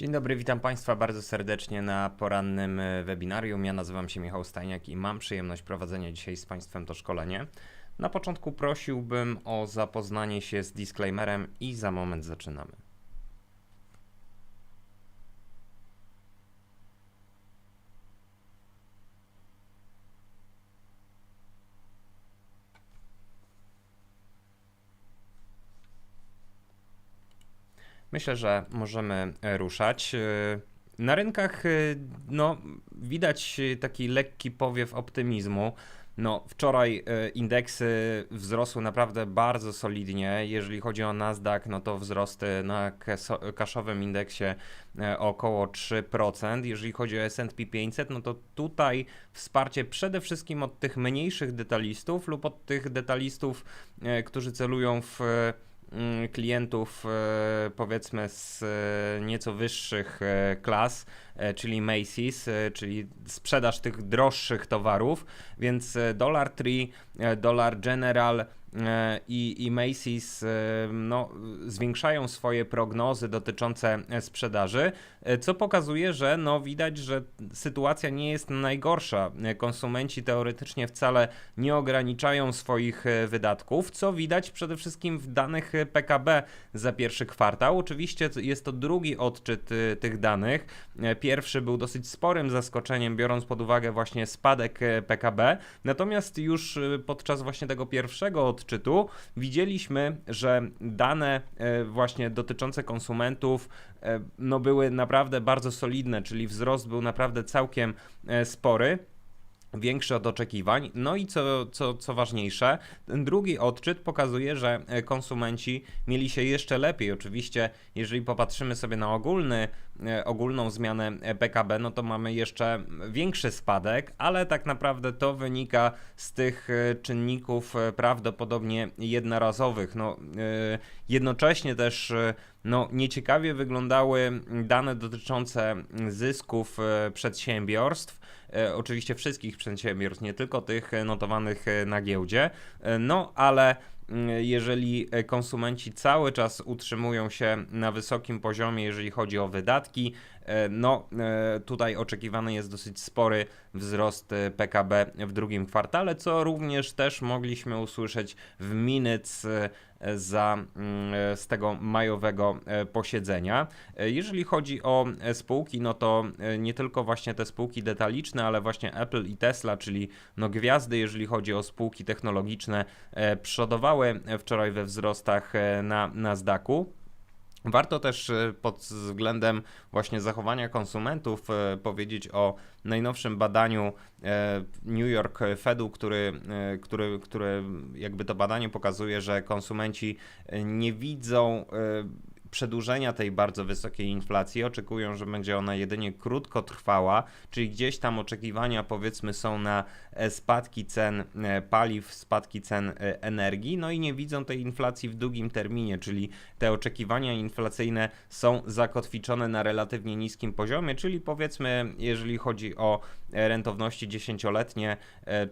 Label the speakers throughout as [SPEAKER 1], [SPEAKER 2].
[SPEAKER 1] Dzień dobry, witam Państwa bardzo serdecznie na porannym e, webinarium. Ja nazywam się Michał Stajniak i mam przyjemność prowadzenia dzisiaj z Państwem to szkolenie. Na początku prosiłbym o zapoznanie się z disclaimerem i za moment zaczynamy. Myślę, że możemy e, ruszać. E, Na rynkach e, no, widać taki lekki powiew optymizmu. No, wczoraj indeksy wzrosły naprawdę bardzo solidnie. Jeżeli chodzi o Nasdaq, no to wzrosty na kaszowym indeksie około 3%. Jeżeli chodzi o S&P 500, no to tutaj wsparcie przede wszystkim od tych mniejszych detalistów lub od tych detalistów, którzy celują w klientów e, powiedzmy z e, nieco wyższych e, klas, czyli Macy's, e, czyli sprzedaż tych droższych towarów, więc e, Dollar Tree, e, Dollar General e, i, i Macy's e, no, zwiększają swoje prognozy dotyczące e, sprzedaży, e, co pokazuje, że no, widać, że sytuacja nie jest najgorsza. E, Konsumenci teoretycznie wcale nie ograniczają swoich e, wydatków, co widać przede wszystkim w danych e, PKB za pierwszy kwartał. Oczywiście jest to drugi odczyt e, tych danych. Pierwszy był dosyć sporym zaskoczeniem, biorąc pod uwagę właśnie spadek e, PKB. Natomiast już e, podczas właśnie tego pierwszego odczytu widzieliśmy, że dane e, właśnie dotyczące konsumentów no były naprawdę bardzo solidne, czyli wzrost był naprawdę całkiem spory większy od oczekiwań. No i co, co, co ważniejsze, ten drugi odczyt pokazuje, że konsumenci mieli się jeszcze lepiej. Oczywiście, jeżeli popatrzymy sobie na ogólny, ogólną zmianę e, PKB, no to mamy jeszcze większy spadek, ale tak naprawdę to wynika z tych e, czynników e, prawdopodobnie jednorazowych. No, e, jednocześnie też e, no, nieciekawie wyglądały dane dotyczące zysków e, przedsiębiorstw e, oczywiście wszystkich przedsiębiorstw, nie tylko tych e, notowanych e, na giełdzie, e, no ale jeżeli e, konsumenci cały czas utrzymują się na wysokim poziomie, jeżeli chodzi o wydatki, e, no e, tutaj oczekiwany jest dosyć spory wzrost PKB w drugim kwartale, co również też mogliśmy usłyszeć w minutes za, mm, e, z tego majowego e, posiedzenia. E, Jeżeli chodzi o spółki, no to nie tylko właśnie te spółki detaliczne, ale właśnie Apple i Tesla, czyli no gwiazdy, jeżeli chodzi o spółki technologiczne, przodowały wczoraj we wzrostach na Nasdaqu. Warto też e, pod względem właśnie zachowania konsumentów e, powiedzieć o najnowszym badaniu e, New York Fedu, który, który, który jakby to badanie pokazuje, że konsumenci nie widzą przedłużenia tej bardzo wysokiej inflacji, oczekują, że będzie ona jedynie krótko trwała, czyli gdzieś tam oczekiwania powiedzmy są na e, spadki cen e, paliw, spadki cen e, energii, no i nie widzą tej inflacji w długim terminie, czyli te oczekiwania inflacyjne są zakotwiczone na relatywnie niskim poziomie, czyli powiedzmy, jeżeli chodzi o rentowności dziesięcioletnie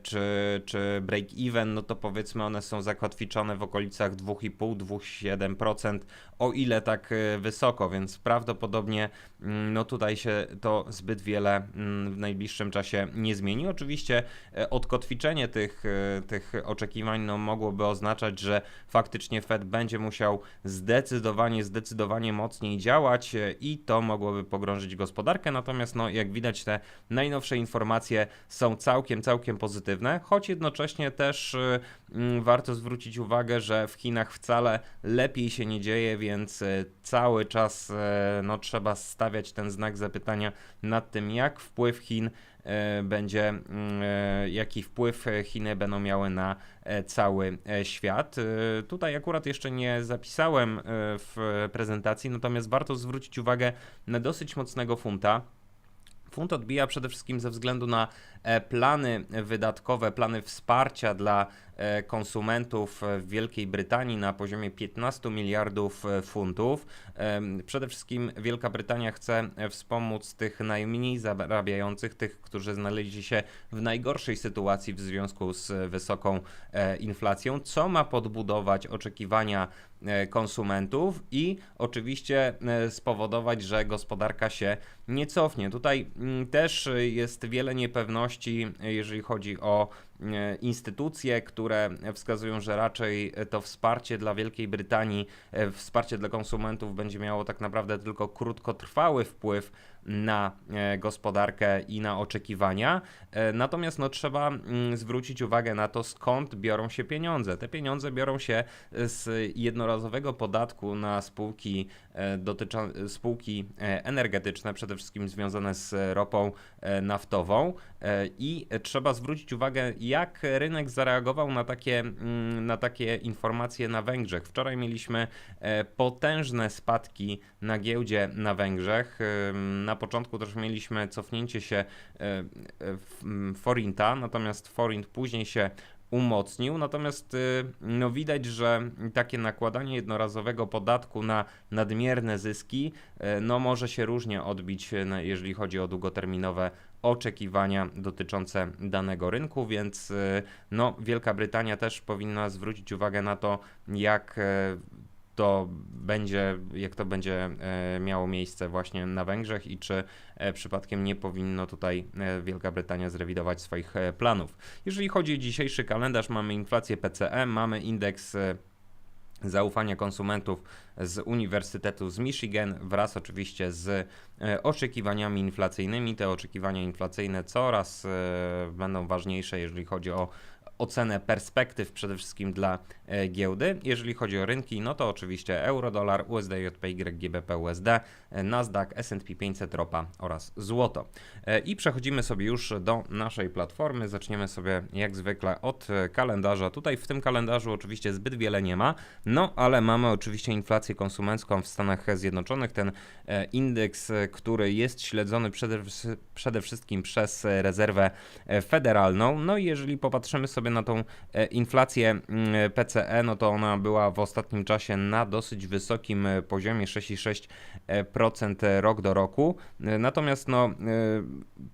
[SPEAKER 1] czy, czy break-even, no to powiedzmy one są zakotwiczone w okolicach 2,5-2,7%, o ile tak e, wysoko, więc prawdopodobnie mm, no tutaj się to zbyt wiele mm, w najbliższym czasie nie zmieni. Oczywiście e, odkotwiczenie tych, e, tych oczekiwań no mogłoby oznaczać, że faktycznie Fed będzie musiał zdecydowanie, zdecydowanie mocniej działać e, i to mogłoby pogrążyć gospodarkę. Natomiast, no, jak widać, te najnowsze informacje są całkiem, całkiem pozytywne, choć jednocześnie też warto zwrócić uwagę, że w Chinach wcale lepiej się nie dzieje, więc e, cały czas e, no, trzeba stawiać ten znak zapytania nad tym, jak wpływ Chin e, będzie, mm, jaki wpływ Chiny będą miały na cały świat. Tutaj akurat jeszcze nie zapisałem w prezentacji, natomiast warto zwrócić uwagę na dosyć mocnego funta. Funt odbija przede wszystkim ze względu na plany wydatkowe, plany wsparcia dla konsumentów w Wielkiej Brytanii na poziomie 15 miliardów e, funtów. Em, Przede wszystkim Wielka Brytania chce e, wspomóc tych najmniej zarabiających, tych, którzy znaleźli się w najgorszej sytuacji w związku z wysoką e, inflacją, co ma podbudować oczekiwania e, konsumentów i oczywiście e, spowodować, że gospodarka się nie cofnie. Tutaj mm, też e, jest wiele niepewności, e, jeżeli chodzi o e, instytucje, które wskazują, że raczej to wsparcie dla Wielkiej Brytanii, e, wsparcie dla konsumentów będzie miało tak naprawdę tylko krótkotrwały wpływ na e, gospodarkę i na oczekiwania. E, Natomiast no, trzeba mm, zwrócić uwagę na to, skąd biorą się pieniądze. Te pieniądze biorą się z jednorazowego podatku na spółki, e, dotyczą, spółki energetyczne, przede wszystkim związane z ropą naftową. I trzeba zwrócić uwagę, jak rynek zareagował na takie, mm, na takie informacje na Węgrzech. Wczoraj mieliśmy potężne spadki na giełdzie na Węgrzech. Na początku też mieliśmy cofnięcie się e, e, forinta, natomiast forint później się umocnił, natomiast y, no widać, że takie nakładanie jednorazowego podatku na nadmierne zyski e, no może się różnie odbić, jeżeli chodzi o długoterminowe oczekiwania dotyczące danego rynku, więc no Wielka Brytania też powinna zwrócić uwagę na to, jak to będzie, jak to będzie e, miało miejsce właśnie na Węgrzech i czy e, przypadkiem nie powinno tutaj e, Wielka Brytania zrewidować swoich planów. Jeżeli chodzi o dzisiejszy kalendarz, mamy inflację PCE, mamy indeks zaufania konsumentów z Uniwersytetu z Michigan wraz oczywiście z oczekiwaniami inflacyjnymi. Te oczekiwania inflacyjne coraz będą ważniejsze, jeżeli chodzi o ocenę perspektyw przede wszystkim dla e, giełdy. Jeżeli chodzi o rynki, no to oczywiście euro-dolar, USD, JPY, GBP, USD, e, Nasdaq, S&P 500, ropa oraz złoto. E, I przechodzimy sobie już do naszej platformy. Zaczniemy sobie jak zwykle od kalendarza. Tutaj w tym kalendarzu oczywiście zbyt wiele nie ma, no ale mamy oczywiście inflację konsumencką w Stanach Zjednoczonych. Ten indeks, który jest śledzony przede, przede wszystkim przez rezerwę federalną. No i jeżeli popatrzymy sobie na tą e, inflację mm, PCE, no to ona była w ostatnim czasie na dosyć wysokim e, poziomie 6,6% rok do roku. E, Natomiast no, e,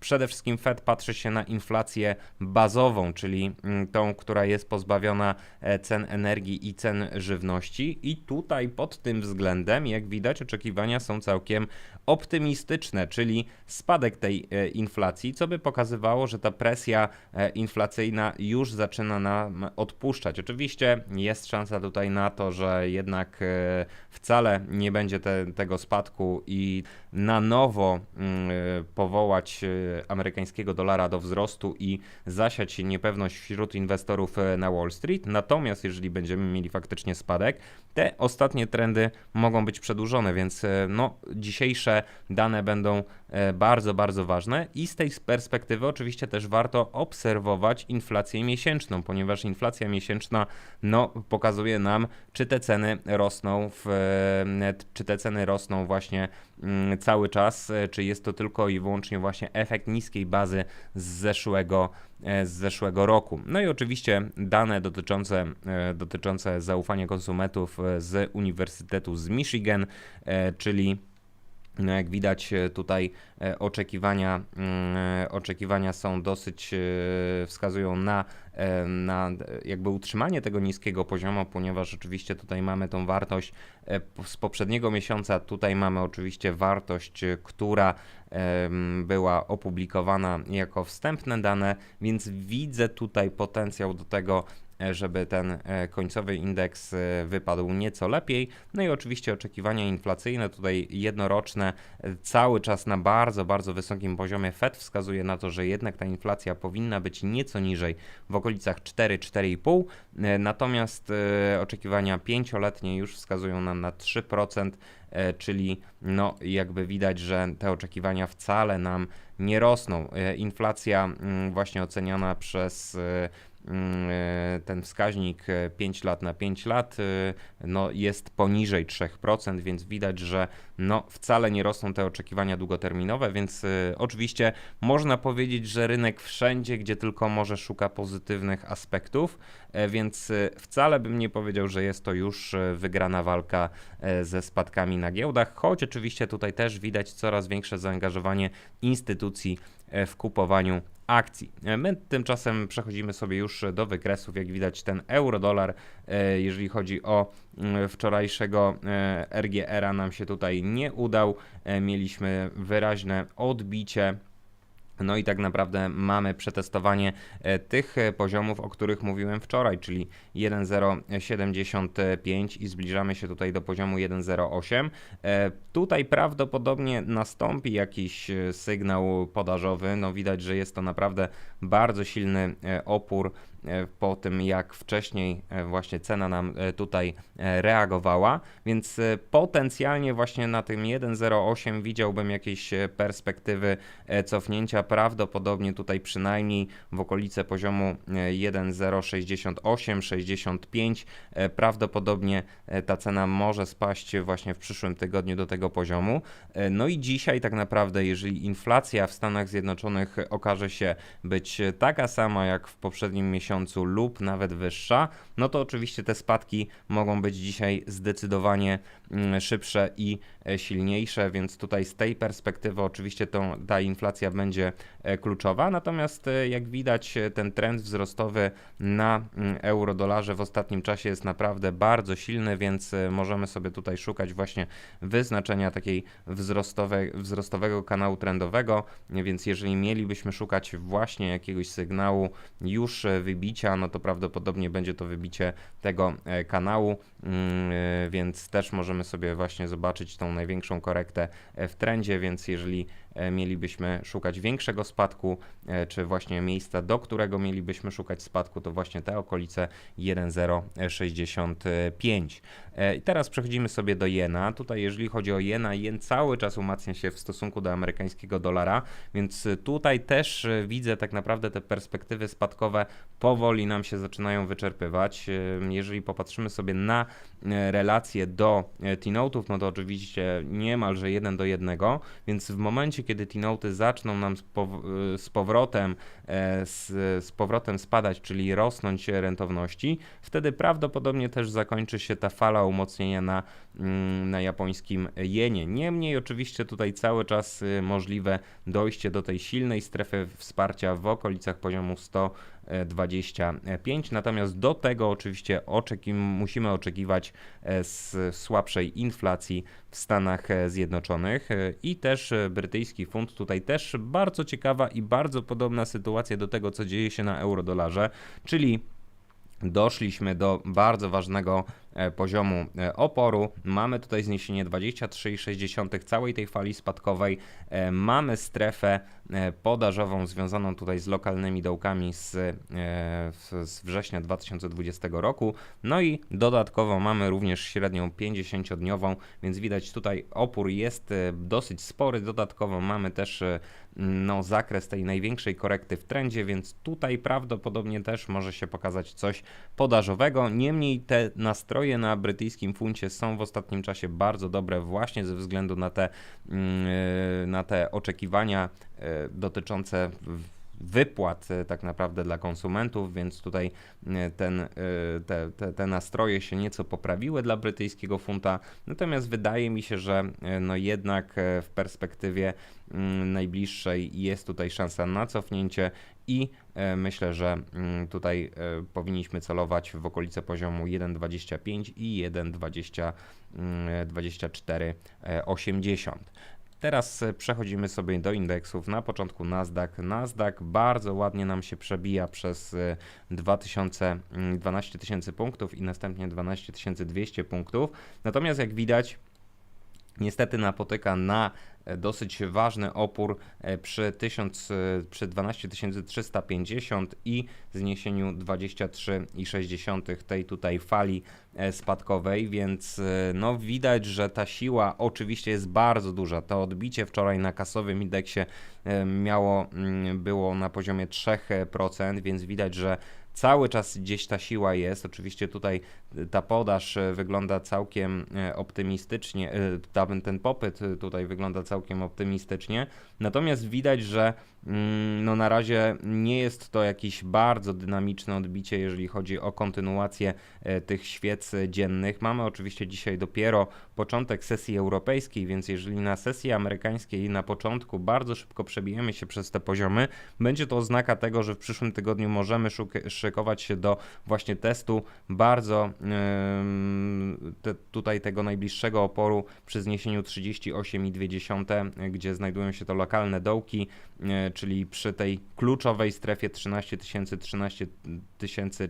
[SPEAKER 1] przede wszystkim Fed patrzy się na inflację bazową, czyli mm, tą, która jest pozbawiona e, cen energii i cen żywności. I tutaj pod tym względem, jak widać, oczekiwania są całkiem optymistyczne, czyli spadek tej e, inflacji, co by pokazywało, że ta presja e, inflacyjna już zaczyna nam odpuszczać. Oczywiście jest szansa tutaj na to, że jednak e, wcale nie będzie te, tego spadku i na nowo mm, e, powołać e, amerykańskiego dolara do wzrostu i zasiać niepewność wśród inwestorów e, na Wall Street. Natomiast jeżeli będziemy mieli faktycznie spadek, te ostatnie trendy mogą być przedłużone, więc no, dzisiejsze dane będą bardzo, bardzo ważne i z tej perspektywy oczywiście też warto obserwować inflację miesięczną, ponieważ inflacja miesięczna no, pokazuje nam, czy te ceny rosną, w, czy te ceny rosną właśnie mm, cały czas, e, czy jest to tylko i wyłącznie właśnie efekt niskiej bazy z zeszłego, e, z zeszłego roku. No i oczywiście dane dotyczące, e, dotyczące zaufania konsumentów z Uniwersytetu z Michigan, czyli no jak widać e, tutaj e, oczekiwania, mm, e, oczekiwania są dosyć, wskazują na, na jakby utrzymanie tego niskiego poziomu, ponieważ oczywiście tutaj mamy tą wartość z poprzedniego miesiąca, tutaj mamy oczywiście wartość, która była opublikowana jako wstępne dane, więc widzę tutaj potencjał do tego, żeby ten e, końcowy indeks e, wypadł nieco lepiej. No i oczywiście oczekiwania inflacyjne tutaj jednoroczne e, cały czas na bardzo, bardzo wysokim poziomie. Fed wskazuje na to, że jednak ta inflacja powinna być nieco niżej w okolicach 4-4,5. E, Natomiast e, oczekiwania pięcioletnie już wskazują nam na 3%, e, czyli no jakby widać, że te oczekiwania wcale nam nie rosną. E, Inflacja mm, właśnie oceniana przez e, e, ten wskaźnik e, 5 lat na 5 lat e, no, jest poniżej 3%, więc widać, że no, wcale nie rosną te oczekiwania długoterminowe, więc e, oczywiście można powiedzieć, że rynek wszędzie, gdzie tylko może, szuka pozytywnych aspektów, e, więc e, wcale bym nie powiedział, że jest to już e, wygrana walka e, ze spadkami na giełdach, choć oczywiście tutaj też widać coraz większe zaangażowanie instytucji e, w kupowaniu akcji. My tymczasem przechodzimy sobie już do wykresów. Jak widać, ten euro-dolar, e, jeżeli chodzi o mm, wczorajszego e, RGR-a, nam się tutaj nie udał. E, Mieliśmy wyraźne odbicie. No i tak naprawdę mamy przetestowanie e, tych e, poziomów, o których mówiłem wczoraj, czyli 1,075 i zbliżamy się tutaj do poziomu 1,08. E, Tutaj prawdopodobnie nastąpi jakiś sygnał podażowy. No widać, że jest to naprawdę bardzo silny opór po tym, jak wcześniej e, właśnie cena nam e, tutaj e, reagowała, więc e, potencjalnie właśnie na tym 1,08 widziałbym jakieś e, perspektywy e, cofnięcia, prawdopodobnie tutaj przynajmniej w okolice poziomu e, 1,068-65. E, Prawdopodobnie e, ta cena może spaść właśnie w przyszłym tygodniu do tego poziomu. E, No i dzisiaj tak naprawdę, jeżeli inflacja w Stanach Zjednoczonych okaże się być taka sama jak w poprzednim miesiącu lub nawet wyższa, no to oczywiście te spadki mogą być dzisiaj zdecydowanie mm, szybsze i e, silniejsze, więc tutaj z tej perspektywy oczywiście to, ta inflacja będzie e, kluczowa. Natomiast e, jak widać, ten trend wzrostowy na mm, euro-dolarze w ostatnim czasie jest naprawdę bardzo silny, więc możemy sobie tutaj szukać właśnie wyznaczenia takiej wzrostowe, wzrostowego kanału trendowego, więc jeżeli mielibyśmy szukać właśnie jakiegoś sygnału już e, wybicia, no to prawdopodobnie będzie to wybicie tego e, kanału, mm, e, więc też możemy sobie właśnie zobaczyć tą największą korektę e, w trendzie, więc jeżeli mielibyśmy szukać większego spadku, e, czy właśnie miejsca, do którego mielibyśmy szukać spadku, to właśnie te okolice 1,065. E, I teraz przechodzimy sobie do jena. Tutaj jeżeli chodzi o jena, jen cały czas umacnia się w stosunku do amerykańskiego dolara, więc e, tutaj też e, widzę tak naprawdę te perspektywy spadkowe powoli nam się zaczynają wyczerpywać. E, Jeżeli popatrzymy sobie na e, relacje do e, T-Note'ów, no to oczywiście niemalże jeden do jednego, więc w momencie, kiedy T-Note'y zaczną nam z, pow- e, z powrotem e, z, z powrotem spadać, czyli rosnąć rentowności, wtedy prawdopodobnie też zakończy się ta fala umocnienia na, mm, na japońskim jenie. Niemniej oczywiście tutaj cały czas y, możliwe dojście do tej silnej strefy wsparcia w okolicach poziomu 125, natomiast do tego oczywiście musimy oczekiwać e, słabszej inflacji w Stanach e, Zjednoczonych e, i też brytyjski funt. Tutaj też bardzo ciekawa i bardzo podobna sytuacja do tego, co dzieje się na euro-dolarze, czyli doszliśmy do bardzo ważnego poziomu oporu. Mamy tutaj zniesienie 23,6 całej tej fali spadkowej. Mamy strefę podażową związaną tutaj z lokalnymi dołkami z, e, z- września 2020 roku. No i dodatkowo mamy również średnią 50-dniową, więc widać tutaj opór jest e, dosyć spory. Dodatkowo mamy też e, no, zakres tej największej korekty w trendzie, więc tutaj prawdopodobnie też może się pokazać coś podażowego. Niemniej te nastroje na brytyjskim funcie są w ostatnim czasie bardzo dobre właśnie ze względu na te, mm, e, na te oczekiwania e, dotyczące w- wypłat e, tak naprawdę dla konsumentów, więc tutaj e, ten, e, te, te, te nastroje się nieco poprawiły dla brytyjskiego funta, natomiast wydaje mi się, że e, no jednak e, w perspektywie mm, najbliższej jest tutaj szansa na cofnięcie i e, myślę, że mm, tutaj e, powinniśmy celować w okolice poziomu 1,25 i 1,2480. Teraz e, przechodzimy sobie do indeksów. Na początku Nasdaq. Nasdaq bardzo ładnie nam się przebija przez e, 2000, mm, 12 tysięcy punktów i następnie 12 200 punktów. Natomiast jak widać, niestety napotyka na e, dosyć ważny opór e, przy, 1000, e, przy 12 350 i zniesieniu 23,6 tej tutaj fali e, spadkowej, więc e, no widać, że ta siła oczywiście jest bardzo duża. To odbicie wczoraj na kasowym indeksie e, miało, mm, było na poziomie 3%, więc widać, że cały czas gdzieś ta siła jest. Oczywiście tutaj ta podaż wygląda całkiem optymistycznie, ten popyt tutaj wygląda całkiem optymistycznie, natomiast widać, że mm, no na razie nie jest to jakieś bardzo dynamiczne odbicie, jeżeli chodzi o kontynuację tych świec dziennych. Mamy oczywiście dzisiaj dopiero początek sesji europejskiej, więc jeżeli na sesji amerykańskiej na początku bardzo szybko przebijemy się przez te poziomy, będzie to oznaka tego, że w przyszłym tygodniu możemy szykować się do właśnie testu bardzo te, tutaj tego najbliższego oporu przy zniesieniu 38,2, gdzie znajdują się to lokalne dołki, yy, czyli przy tej kluczowej strefie 13 13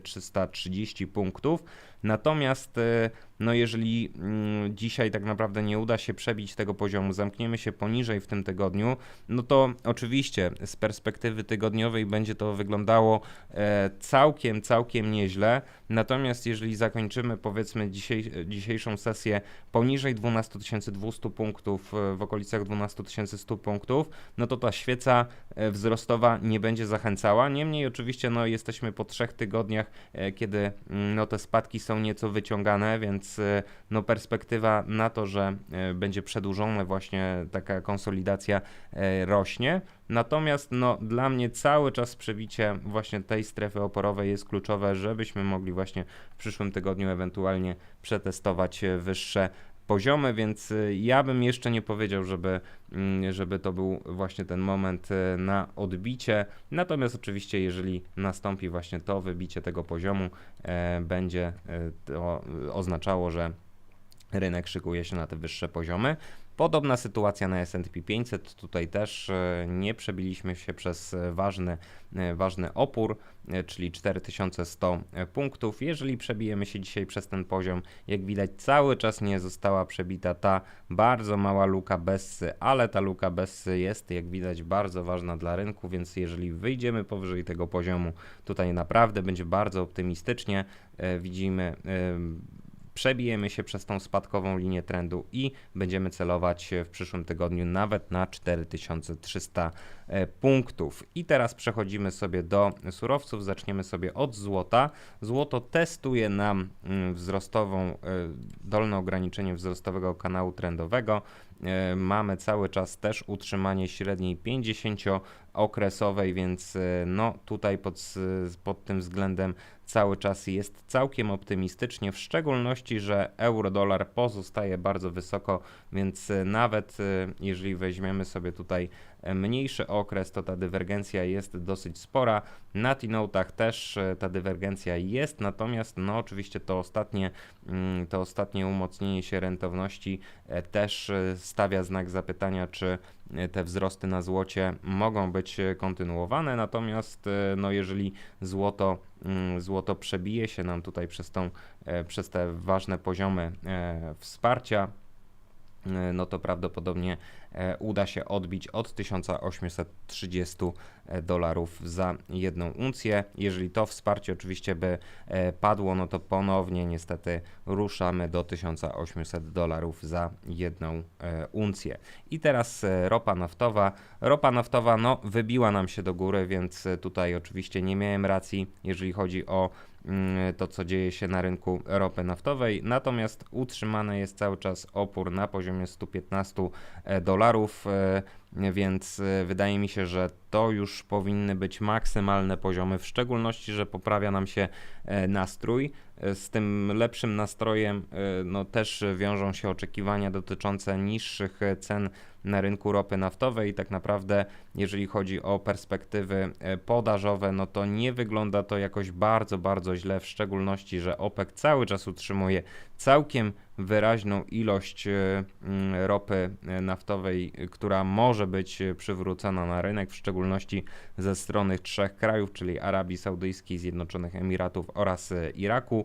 [SPEAKER 1] 330 punktów. Natomiast yy, no jeżeli mm, dzisiaj tak naprawdę nie uda się przebić tego poziomu, zamkniemy się poniżej w tym tygodniu, no to oczywiście z perspektywy tygodniowej będzie to wyglądało e, całkiem, całkiem nieźle. Natomiast jeżeli zakończymy powiedzmy dzisiaj, dzisiejszą sesję poniżej 12 200 punktów, e, w okolicach 12 100 punktów, no to ta świeca e, wzrostowa nie będzie zachęcała. Niemniej oczywiście no, jesteśmy po trzech tygodniach, e, kiedy mm, no, te spadki są nieco wyciągane, więc więc y, no, perspektywa na to, że y, będzie przedłużona właśnie taka konsolidacja y, rośnie. Natomiast no, dla mnie cały czas przebicie właśnie tej strefy oporowej jest kluczowe, żebyśmy mogli właśnie w przyszłym tygodniu ewentualnie przetestować wyższe poziomy, więc ja bym jeszcze nie powiedział, żeby, mm, żeby to był właśnie ten moment na odbicie. Natomiast oczywiście, jeżeli nastąpi właśnie to wybicie tego poziomu, e, będzie to oznaczało, że rynek szykuje się na te wyższe poziomy. Podobna sytuacja na S&P 500. Tutaj też e, nie przebiliśmy się przez ważny, e, ważny opór, e, czyli 4100 punktów. Jeżeli przebijemy się dzisiaj przez ten poziom, jak widać cały czas nie została przebita ta bardzo mała luka Bessy, ale ta luka Bessy jest jak widać bardzo ważna dla rynku, więc jeżeli wyjdziemy powyżej tego poziomu, tutaj naprawdę będzie bardzo optymistycznie. Widzimy przebijemy się przez tą spadkową linię trendu i będziemy celować w przyszłym tygodniu nawet na 4300 e, punktów. I teraz przechodzimy sobie do surowców, zaczniemy sobie od złota. Złoto testuje nam mm, wzrostową, e, dolne ograniczenie wzrostowego kanału trendowego. E, mamy cały czas też utrzymanie średniej 50-okresowej, więc no tutaj pod, pod tym względem cały czas jest całkiem optymistycznie, w szczególności, że euro-dolar pozostaje bardzo wysoko, więc e, nawet e, jeżeli weźmiemy sobie tutaj e, mniejszy okres, to ta dywergencja jest dosyć spora. Na T-Notach też ta dywergencja jest, natomiast no oczywiście to ostatnie, mm, to ostatnie umocnienie się rentowności też stawia znak zapytania, czy te wzrosty na złocie mogą być kontynuowane, natomiast no jeżeli złoto Mm, złoto przebije się nam tutaj przez, tą, e, przez te ważne poziomy e, wsparcia, e, no to prawdopodobnie uda się odbić od 1830 dolarów za jedną uncję. Jeżeli to wsparcie oczywiście by padło, no to ponownie niestety ruszamy do 1800 dolarów za jedną uncję. I teraz ropa naftowa. Ropa naftowa no, wybiła nam się do góry, więc tutaj oczywiście nie miałem racji, jeżeli chodzi o mm, to, co dzieje się na rynku ropy naftowej. Natomiast utrzymany jest cały czas opór na poziomie 115 e, dolarów, e, więc e, wydaje mi się, że to już powinny być maksymalne poziomy, w szczególności, że poprawia nam się nastrój. Z tym lepszym nastrojem no, też wiążą się oczekiwania dotyczące niższych cen na rynku ropy naftowej i tak naprawdę jeżeli chodzi o perspektywy e, podażowe, no to nie wygląda to jakoś bardzo, bardzo źle, w szczególności, że OPEC cały czas utrzymuje całkiem wyraźną ilość e, mm, ropy e, naftowej, która może być przywrócona na rynek, w szczególności ze strony trzech krajów, czyli Arabii Saudyjskiej, Zjednoczonych Emiratów oraz Iraku,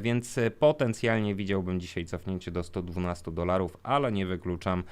[SPEAKER 1] więc potencjalnie widziałbym dzisiaj cofnięcie do 112 dolarów, ale nie wykluczam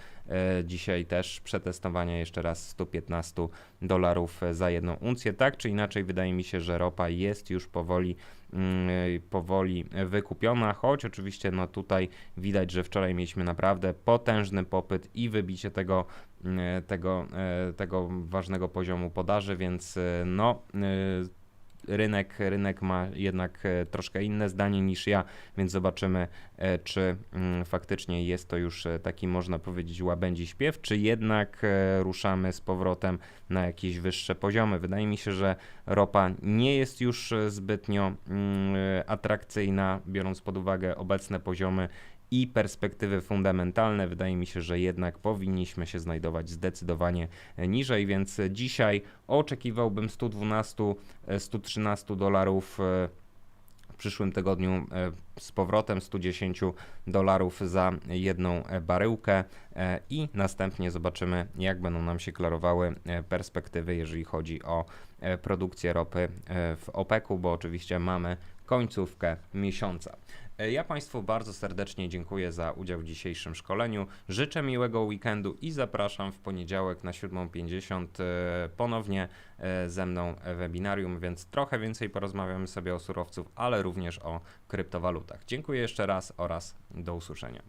[SPEAKER 1] dzisiaj też przetestowania jeszcze raz 115 15 dolarów za jedną uncję. Tak czy inaczej, wydaje mi się, że ropa jest już powoli mm, powoli wykupiona, choć oczywiście no tutaj widać, że wczoraj mieliśmy naprawdę potężny popyt i wybicie tego, mm, tego, e, tego ważnego poziomu podaży, więc e, no e, rynek, rynek ma jednak e, troszkę inne zdanie niż ja, więc zobaczymy, e, czy mm, faktycznie jest to już e, taki, można powiedzieć, łabędzi śpiew, czy jednak ruszamy z powrotem na jakieś wyższe poziomy. Wydaje mi się, że ropa nie jest już zbytnio mm, atrakcyjna, biorąc pod uwagę obecne poziomy i perspektywy fundamentalne. Wydaje mi się, że jednak powinniśmy się znajdować zdecydowanie niżej, więc dzisiaj oczekiwałbym 112-113 dolarów e, w przyszłym tygodniu e, z powrotem 110 dolarów za jedną baryłkę e, i następnie zobaczymy jak będą nam się klarowały perspektywy jeżeli chodzi o produkcję ropy w OPEC-u, bo oczywiście mamy końcówkę miesiąca. E, Ja Państwu bardzo serdecznie dziękuję za udział w dzisiejszym szkoleniu. Życzę miłego weekendu i zapraszam w poniedziałek na 7.50 e, ponownie e, ze mną webinarium, więc trochę więcej porozmawiamy sobie o surowców, ale również o kryptowalutach. Dziękuję jeszcze raz oraz do usłyszenia.